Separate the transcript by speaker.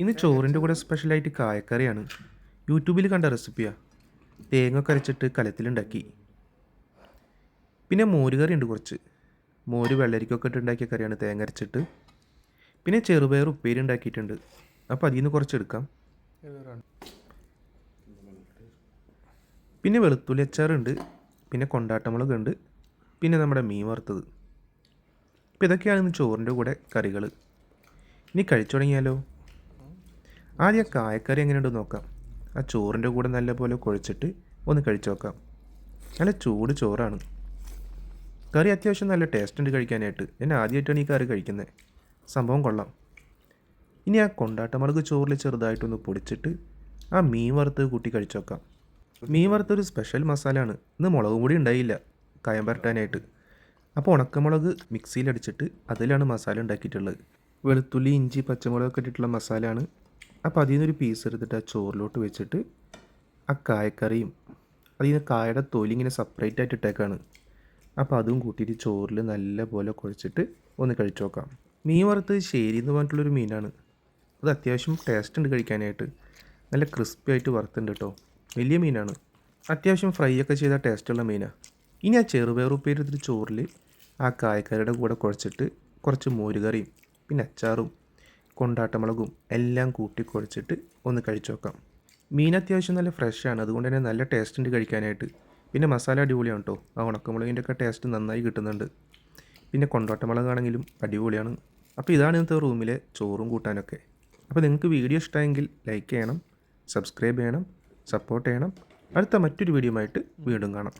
Speaker 1: ഇന്ന് ചോറിന്റെ കൂടെ സ്പെഷ്യലായിട്ട് കായക്കറിയാണ്. യൂട്യൂബിൽ കണ്ട റെസിപ്പിയാണ് തേങ്ങ കരച്ചിട്ട് കലത്തിലുണ്ടാക്കി. പിന്നെ മോര് കറി ഉണ്ട് കുറച്ച്. മോര് വെള്ളരിക്കൊക്കെ ഇട്ട് ഉണ്ടാക്കിയ കറിയാണ് തേങ്ങ അരച്ചിട്ട്. പിന്നെ ചെറുപയർ ഉപ്പേരി ഉണ്ടാക്കിയിട്ടുണ്ട്. അപ്പോൾ അതിൽ നിന്ന് കുറച്ച് എടുക്കാം. പിന്നെ വെളുത്തുള്ളി അച്ചാറുണ്ട് പിന്നെ കൊണ്ടാട്ടമുളക് ഉണ്ട്. പിന്നെ നമ്മുടെ മീൻ വറുത്തത്. അപ്പോൾ ഇതൊക്കെയാണ് ഇന്ന് ചോറിന്റെ കൂടെ കറികൾ ഇനി കഴിച്ചു തുടങ്ങിയാലോ? ആദ്യം കായക്കറി എങ്ങനെയുണ്ടെന്ന് നോക്കാം. ആ ചോറിന്റെ കൂടെ നല്ലപോലെ കുഴച്ചിട്ട് ഒന്ന് കഴിച്ചു നോക്കാം. നല്ല ചൂട് ചോറാണ്. കറി അത്യാവശ്യം നല്ല ടേസ്റ്റ് ഉണ്ട് കഴിക്കാനായിട്ട്. ഞാൻ ആദ്യമായിട്ടാണ് ഈ കറി കഴിക്കുന്നത് സംഭവം കൊള്ളാം. ഇനി ആ കൊണ്ടാട്ടമുളക് ചോറിൽ ചെറുതായിട്ടൊന്ന് പൊടിച്ചിട്ട് ആ മീൻ വറുത്ത് കൂട്ടി കഴിച്ചു നോക്കാം. മീൻ വറുത്തൊരു സ്പെഷ്യൽ മസാലയാണ്. ഇന്ന് മുളകും പൊടി ഉണ്ടായില്ല. കായം പരട്ടാനായിട്ട്. അപ്പോൾ ഉണക്കമുളക് മിക്സിയിലടിച്ചിട്ട് അതിലാണ് മസാല ഉണ്ടാക്കിയിട്ടുള്ളത്. വെളുത്തുള്ളി ഇഞ്ചി പച്ചമുളകൊക്കെ ഇട്ടിട്ടുള്ള മസാലയാണ് അപ്പോൾ അതിൽ നിന്നൊരു പീസ് എടുത്തിട്ട് ആ ചോറിലോട്ട് വെച്ചിട്ട് ആ കായക്കറിയും അതിൽ നിന്ന് കായയുടെ തൊലി ഇങ്ങനെ സെപ്പറേറ്റ് ആയിട്ട് ഇട്ടേക്കാണ്. അപ്പോൾ അതും കൂട്ടിയിട്ട് ചോറിൽ നല്ല പോലെ കുഴച്ചിട്ട് ഒന്ന് കഴിച്ചു നോക്കാം. മീൻ വറുത്തത് ശരി എന്ന് പറഞ്ഞിട്ടുള്ളൊരു മീനാണ്. അത് അത്യാവശ്യം ടേസ്റ്റ് ഉണ്ട് കഴിക്കാനായിട്ട്. നല്ല ക്രിസ്പി ആയിട്ട് വറുത്തുണ്ട് കേട്ടോ വലിയ മീനാണ്. അത്യാവശ്യം ഫ്രൈ ഒക്കെ ചെയ്ത ടേസ്റ്റുള്ള മീനാണ് ഇനി ആ ചെറുപയർ ഉപ്പേരി ചോറിൽ ആ കായക്കറിയുടെ കൂടെ കുഴച്ചിട്ട് കുറച്ച് മോരുകറിയും പിന്നെ അച്ചാറും കൊണ്ടാട്ടമുളകും എല്ലാം കൂട്ടി കുഴച്ചിട്ട് ഒന്ന് കഴിച്ചു നോക്കാം മീൻ അത്യാവശ്യം നല്ല ഫ്രഷാണ്. അതുകൊണ്ട് തന്നെ നല്ല ടേസ്റ്റ് ഉണ്ട് കഴിക്കാനായിട്ട്. പിന്നെ മസാല അടിപൊളിയാണ് കേട്ടോ ആ ഉണക്കമുളകിന്റെ ഒക്കെ ടേസ്റ്റ് നന്നായി കിട്ടുന്നുണ്ട്. പിന്നെ കൊണ്ടാട്ടമുളകാണെങ്കിലും അടിപൊളിയാണ്. അപ്പോൾ ഇതാണ് ഇന്നത്തെ റൂമിലെ ചോറും കൂട്ടാനൊക്കെ. അപ്പോൾ നിങ്ങൾക്ക് വീഡിയോ ഇഷ്ടമായെങ്കിൽ ലൈക്ക് ചെയ്യണം സബ്സ്ക്രൈബ് ചെയ്യണം സപ്പോർട്ട് ചെയ്യണം. അടുത്ത മറ്റൊരു വീഡിയോ ആയിട്ട് വീണ്ടും കാണാം.